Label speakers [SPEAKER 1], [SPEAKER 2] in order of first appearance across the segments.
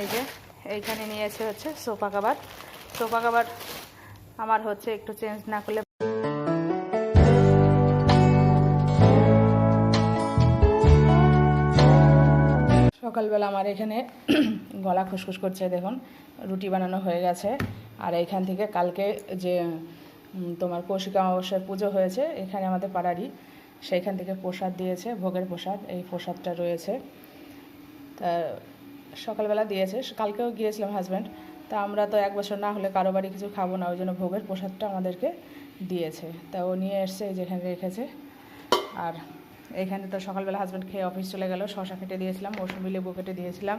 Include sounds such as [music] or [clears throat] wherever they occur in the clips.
[SPEAKER 1] এই যে, এইখানে নিয়েছে হচ্ছে সোফা কাবার। সোফা কাবার আমার হচ্ছে একটু চেঞ্জ না করলে সকালবেলা আমার এখানে [clears throat] গলা খুসখুস করছে, দেখুন, রুটি বানানো হয়ে গেছে। আর এইখান থেকে কালকে যে তোমার কৌশিক অমাবস্যার পুজো হয়েছে, এখানে আমাদের পাড়ারই, সেইখান থেকে প্রসাদ দিয়েছে, ভোগের প্রসাদ, এই প্রসাদটা রয়েছে। তা সকালবেলা দিয়েছে। কালকেও গিয়েছিলাম হাজব্যান্ড তা আমরা তো এক বছর না হলে কারও বাড়ি কিছু খাব না, ওই জন্য ভোগের প্রসাদটা আমাদেরকে দিয়েছে। তা ও নিয়ে এসছে যেখানে রেখেছে। আর এখানে তো সকালবেলা হাজব্যান্ড খেয়ে অফিস চলে গেল শশা কেটে দিয়েছিলাম, মৌসুমি লেবু কেটে দিয়েছিলাম,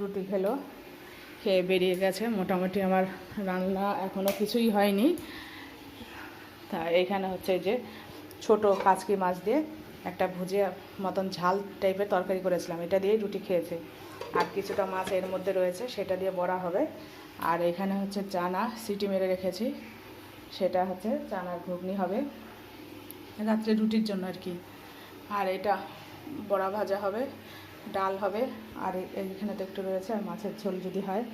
[SPEAKER 1] রুটি খেলো, খেয়ে বেরিয়ে গেছে। মোটামুটি আমার রান্না এখনও কিছুই হয়নি। তা এইখানে হচ্ছে যে ছোট কাচকি মাছ দিয়ে একটা ভুজিয়া মতন ঝাল টাইপের তরকারি করেছিলাম। এটা দিয়েই রুটি খেয়েছে। আর কিছুটা মাছ এর মধ্যে রয়েছে, সেটা দিয়ে বড়া হবে। আর এখানে হচ্ছে চানা, সিটি মেরে রেখেছি। সেটা হচ্ছে চানার ঘুগনি হবে। রাত্রে রুটির জন্য আর কি। আর এটা বড়া ভাজা হবে, ডাল হবে। আর এইখানে তো একটু রয়েছে, আর মাছের ঝোল যদি হয়।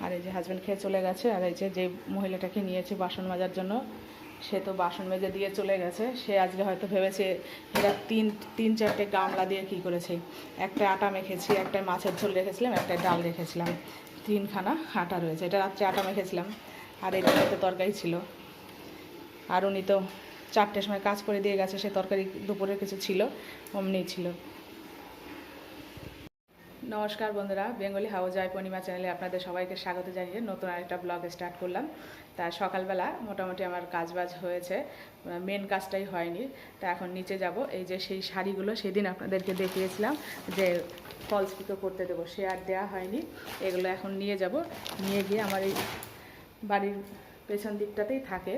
[SPEAKER 1] আর এই যে হাজব্যান্ড খেয়ে চলে গেছে, আর এই যে যে মহিলাটাকে নিয়েছি বাসন মাজার জন্য সে তো বাসন মেজে দিয়ে চলে গেছে। সে আজকে হয়তো ভেবেছে, এরা তিন তিন চারটে গামলা দিয়ে কী করেছে? একটা আটা মেখেছি, একটা মাছের ঝোল রেখেছিলাম, একটা ডাল রেখেছিলাম। তিনখানা আটা রয়েছে। এটা রাত্রে আটা মেখেছিলাম। আর এটা হয়তো তরকারি ছিল। আর উনি তো চারটের সময় কাজ করে দিয়ে গেছে, সে তরকারি দুপুরের কিছু ছিল, অমনি ছিল। নমস্কার বন্ধুরা, বেঙ্গলি হাউস জয় পূর্ণিমা চ্যানেলে আপনাদের সবাইকে স্বাগত জানিয়ে নতুন আরেকটা ব্লগ স্টার্ট করলাম। তা সকালবেলা মোটামুটি আমার কাজবাজ হয়েছে মেন কাজটাই হয়নি, তা এখন নিচে যাব। এই যে সেই শাড়িগুলো সেদিন আপনাদেরকে দেখিয়েছিলাম যে ফলস পিকো করতে দেবো, সে আর দেওয়া হয়নি। এগুলো এখন নিয়ে যাব। নিয়ে গিয়ে আমার এই বাড়ির পেছন দিকটাতেই থাকে।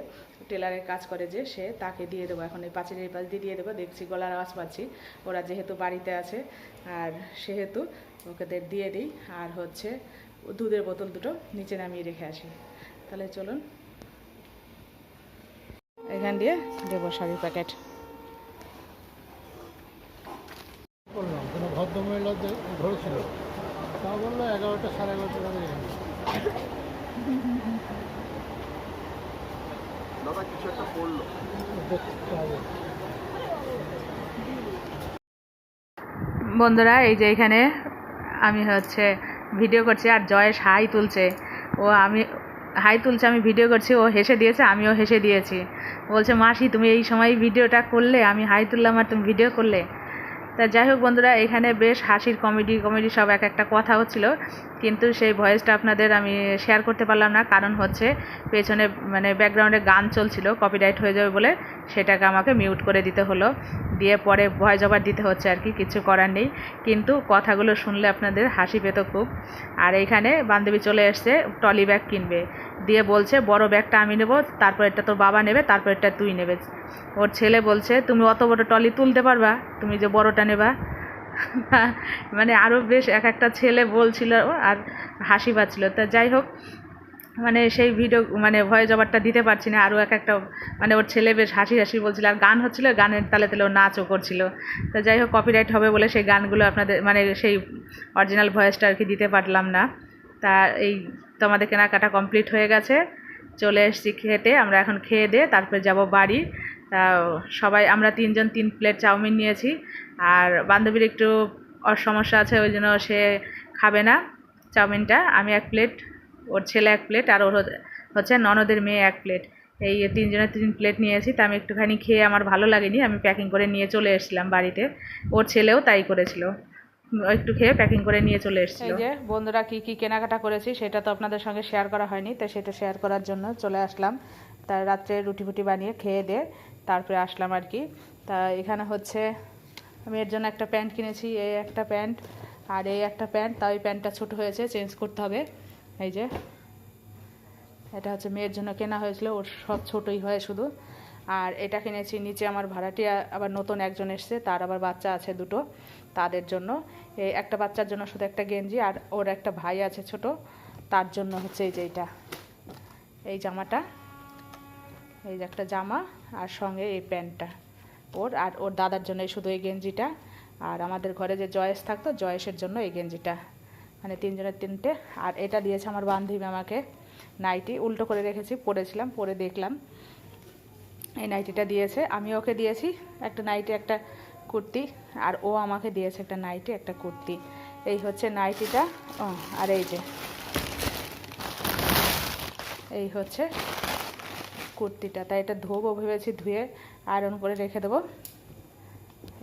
[SPEAKER 1] টেলারের কাজ করে যে সে তাকে দিয়ে দেবো। এখন এই এই পাশ দিয়ে দিয়ে দেবো। দেখছি গলার আওয়াজ পাচ্ছি। ওরা যেহেতু বাড়িতে আছে, আর সেহেতু ওকেদের দিয়ে দিই। আর হচ্ছে দুধের বোতল দুটো নিচে নামিয়ে রেখে আসি। তাহলে চলুন। এখান দিয়ে দেবো শাড়ির প্যাকেট।
[SPEAKER 2] করলাম কোনো ভদ্রমহিলা ধরেছিল তা বলল এগারোটা সাড়ে এগারোটা
[SPEAKER 3] দাদা কিছু একটা পড়ল
[SPEAKER 1] বন্ধুরা এই যে এখানে আমি হচ্ছে ভিডিও করছি আর জয়েশ হাই তুলছে। ও আমি হাই তুলছে, আমি ভিডিও করছি, ও হেসে দিয়েছে, আমিও হেসে দিয়েছি। বলছে, মাসি, তুমি এই সময় ভিডিওটা করলে, আমি হাই তুললাম আর তুমি ভিডিও করলে। তা যাই হোক বন্ধুরা, এখানে বেশ হাসির কমেডি কমেডি সব এক একটা কথা হচ্ছিল। কিন্তু সেই ভয়েসটা আপনাদের আমি শেয়ার করতে পারলাম না। কারণ হচ্ছে পেছনে মানে ব্যাকগ্রাউন্ডে গান চলছিল কপিরাইট হয়ে যাবে বলে সেটাকে আমাকে মিউট করে দিতে হলো। দিয়ে পরে ভয়েস ওভার দিতে হচ্ছে আর কি, কিছু করার নেই। কিন্তু কথাগুলো শুনলে আপনাদের হাসি পেত খুব। আর এইখানে বান্ধবী চলে এসছে টলি ব্যাগ কিনবে। দিয়ে বলছে, বড় ব্যাগটা আমি নেব তারপর এটা তোর বাবা নেবে তারপর এটা তুই নেবে। ওর ছেলে বলছে, তুমি অত বড় টলি তুলতে পারবা? তুমি যে বড়টা নেবা? মানে আরও বেশ এক একটা ছেলে বলছিল আর হাসি পাচ্ছিল। তা যাই হোক মানে সেই ভিডিও মানে ভয়েস ওভারটা দিতে পারছি না আরও এক একটা মানে ওর ছেলে বেশ হাসি হাসি বলছিল। আর গান হচ্ছিল, গানের তালে তালে ও নাচও করছিল। তা যাই হোক কপিরাইট হবে বলে সেই গানগুলো আপনাদের মানে সেই অরিজিনাল ভয়েসটা আর কি দিতে পারলাম না। তা এই তো আমাদের কেনাকাটা কমপ্লিট হয়ে গেছে। চলে এসেছি খেতে, আমরা এখন খেয়ে দিয়ে তারপরে যাব বাড়ি। তা সবাই আমরা তিনজন তিন প্লেট চাউমিন নিয়েছি। আর বান্ধবীর একটু সমস্যা আছে ওই জন্য সে খাবে না চাউমিনটা। আমি এক প্লেট ওর ছেলে এক প্লেট আর ওর হচ্ছে- ননদের মেয়ে এক প্লেট। এই তিনজনের তিন প্লেট নিয়েছি তা আমি একটুখানি খেয়ে আমার ভালো লাগেনি আমি প্যাকিং করে নিয়ে চলে এসেছিলাম বাড়িতে। ওর ছেলেও তাই করেছিল। একটু খেয়ে প্যাকিং করে নিয়ে চলে এসেছিল। যে বন্ধুরা কি কি কেনাকাটা করেছি সেটা তো আপনাদের সঙ্গে শেয়ার করা হয়নি তাই সেটা শেয়ার করার জন্য চলে আসলাম। তা রাত্রে রুটি ফুটি বানিয়ে খেয়ে দিয়ে তারপরে আসলাম আর কি। তা এখানে হচ্ছে আমি এর জন্য একটা প্যান্ট কিনেছি এই একটা প্যান্ট আর এই একটা প্যান্ট। তা ওই প্যান্টটা ছোট হয়েছে, চেঞ্জ করতে হবে। এই যে, এটা হচ্ছে মেয়ের জন্য কেনা হয়েছিল, ওর সব ছোটই হয় শুধু। আর এটা কিনেছি, নিচে আমার ভাড়াটিয়া আবার নতুন একজন এসছে, তার আবার বাচ্চা আছে দুটো তাদের জন্য। এই একটা বাচ্চার জন্য শুধু একটা গেঞ্জি আর ওর একটা ভাই আছে ছোট, তার জন্য হচ্ছে এই যে এইটা। এই জামাটা। এই যে একটা জামা আর সঙ্গে এই প্যান্টটা ওর, আর ওর দাদার জন্য শুধু এই গেঞ্জিটা। আর আমাদের ঘরে যে জয়েস থাকতো, জয়েসের জন্য এই গেঞ্জিটা। মানে তিনজনের তিনটে। আর এটা দিয়েছে আমার বান্ধবী আমাকে নাইটি। উল্টো করে রেখেছি, পরেছিলাম, পরে দেখলাম। এই নাইটিটা দিয়েছে। আমি ওকে দিয়েছি একটা নাইটি, একটা কুর্তি। আর ও আমাকে দিয়েছে একটা নাইটি, একটা কুর্তি। এই হচ্ছে নাইটিটা। ও, আর এই যে। এই হচ্ছে কুর্তিটা। তাই এটা ধোবো, ভেবেছি ধুয়ে আয়রন করে রেখে দেবো।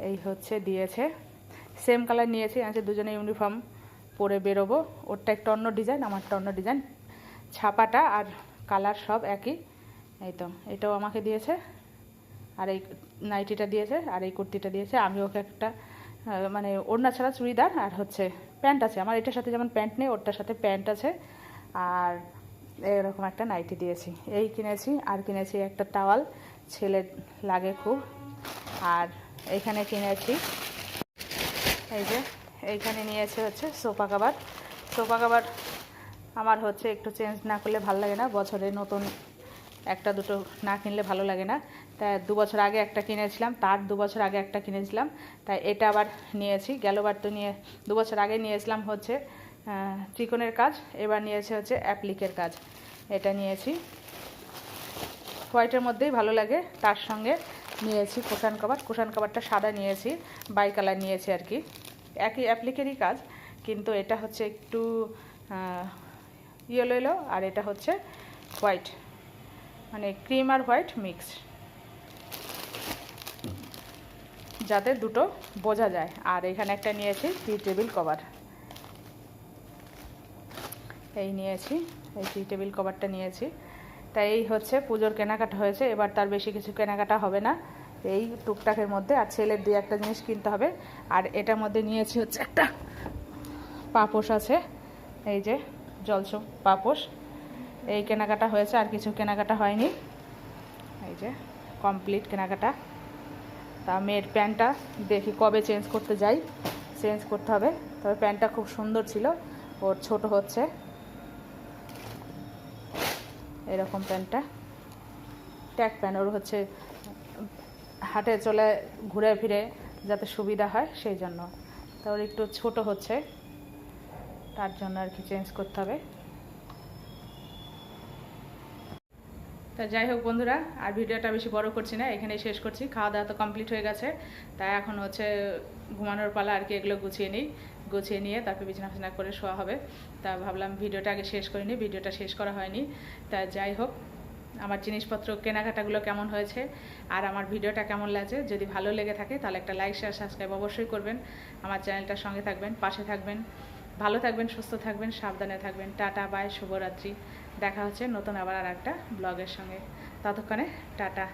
[SPEAKER 1] এই হচ্ছে দিয়েছে। সেম কালার নিয়েছি আছে দুজনে ইউনিফর্ম পরে বেরোবো। ওরটা একটা অন্য ডিজাইন আমারটা অন্য ডিজাইন ছাপাটা আর কালার সব একই। এই তো, এটাও আমাকে দিয়েছে। আর এই নাইটিটা দিয়েছে, আর এই কুর্তিটা দিয়েছে। আমি ওকে একটা মানে ওড়না ছাড়া চুড়িদার, আর হচ্ছে প্যান্ট আছে। আমার এটার সাথে যেমন প্যান্ট নেই, ওরটার সাথে প্যান্ট আছে। আর এরকম একটা নাইটি দিয়েছি। এই কিনেছি, আর কিনেছি একটা টাওয়াল, ছেলে লাগে খুব। আর এখানে কিনেছি, এই যে, এইখানে নিয়েছে হচ্ছে সোফা কাভার। সোফা কাভার আমার হচ্ছে একটু চেঞ্জ না করলে ভালো লাগে না, বছরে নতুন একটা দুটো না কিনলে ভালো লাগে না। তাই দু বছর আগে একটা কিনেছিলাম, তার দু বছর আগে একটা কিনেছিলাম। তাই এটা আবার নিয়েছি গেলবার তো নিয়ে, দু বছর আগে নিয়েছিলাম হচ্ছে চিকনের কাজ, এবার নিয়েছে হচ্ছে অ্যাপ্লিকের কাজ। এটা নিয়েছি। হোয়াইটের মধ্যেই ভালো লাগে, তার সঙ্গে নিয়েছি কুশান কভার। কুশান কভারটা সাদা নিয়েছি, বাই কালার নিয়েছি আর কি। একই অ্যাপ্লিকেরই কাজ, কিন্তু এটা হচ্ছে একটু ইয়েলো এলো আর এটা হচ্ছে হোয়াইট। মানে ক্রিম আর হোয়াইট মিক্স যাতে দুটো বোঝা যায়। আর এখানে একটা নিয়েছি টি টেবিল কভার। এই নিয়েছি, এই টি টেবিল কভারটা নিয়েছি। তাই এই হচ্ছে পুজোর কেনাকাটা হয়েছে, এবার তার বেশি কিছু কেনাকাটা হবে না। এই টুকটাকের মধ্যে আর ছেলের দুই একটা জিনিস কিনতে হবে। আর এটার মধ্যে নিয়েছি হচ্ছে একটা পাপোশ আছে, এই যে জলস পাপোশ। এই কেনাকাটা হয়েছে, আর কিছু কেনাকাটা হয়নি। এই যে কমপ্লিট কেনাকাটা। তা মেয়ের প্যান্টটা দেখি কবে চেঞ্জ করতে যাই, চেঞ্জ করতে হবে। তবে প্যান্টটা খুব সুন্দর ছিল, ওর ছোট হচ্ছে। এরকম প্যান্টটা। ট্যাগ প্যান্ট, ওর হচ্ছে হাটে চলে ঘুরে ফিরে যাতে সুবিধা হয় সেই জন্য। তা ওর একটু ছোট হচ্ছে, তার জন্য আর কি চেঞ্জ করতে হবে। তা যাই হোক বন্ধুরা, আর ভিডিওটা বেশি বড় করছি না, এখানেই শেষ করছি। খাওয়া দাওয়া তো কমপ্লিট হয়ে গেছে, তাই এখন হচ্ছে ঘুমানোর পালা আর কি এগুলো গুছিয়ে নিই। গুছিয়ে নিয়ে তারপর বিছানা ফিছনা করে শোয়া হবে। তা ভাবলাম ভিডিওটা আগে শেষ করিনি, ভিডিওটা শেষ করা হয়নি। তা যাই হোক, আমার জিনিসপত্র কেনাকাটাগুলো কেমন হয়েছে আর আমার ভিডিওটা কেমন লাগছে, যদি ভালো লেগে থাকে তাহলে একটা লাইক, শেয়ার, সাবস্ক্রাইব অবশ্যই করবেন। আমার চ্যানেলটার সঙ্গে থাকবেন, পাশে থাকবেন। ভালো থাকবেন, সুস্থ থাকবেন, সাবধানে থাকবেন। টাটা, বাই, শুভরাত্রি। দেখা হচ্ছে নতুন আবার আর একটা ব্লগের সঙ্গে। ততক্ষণে টাটা।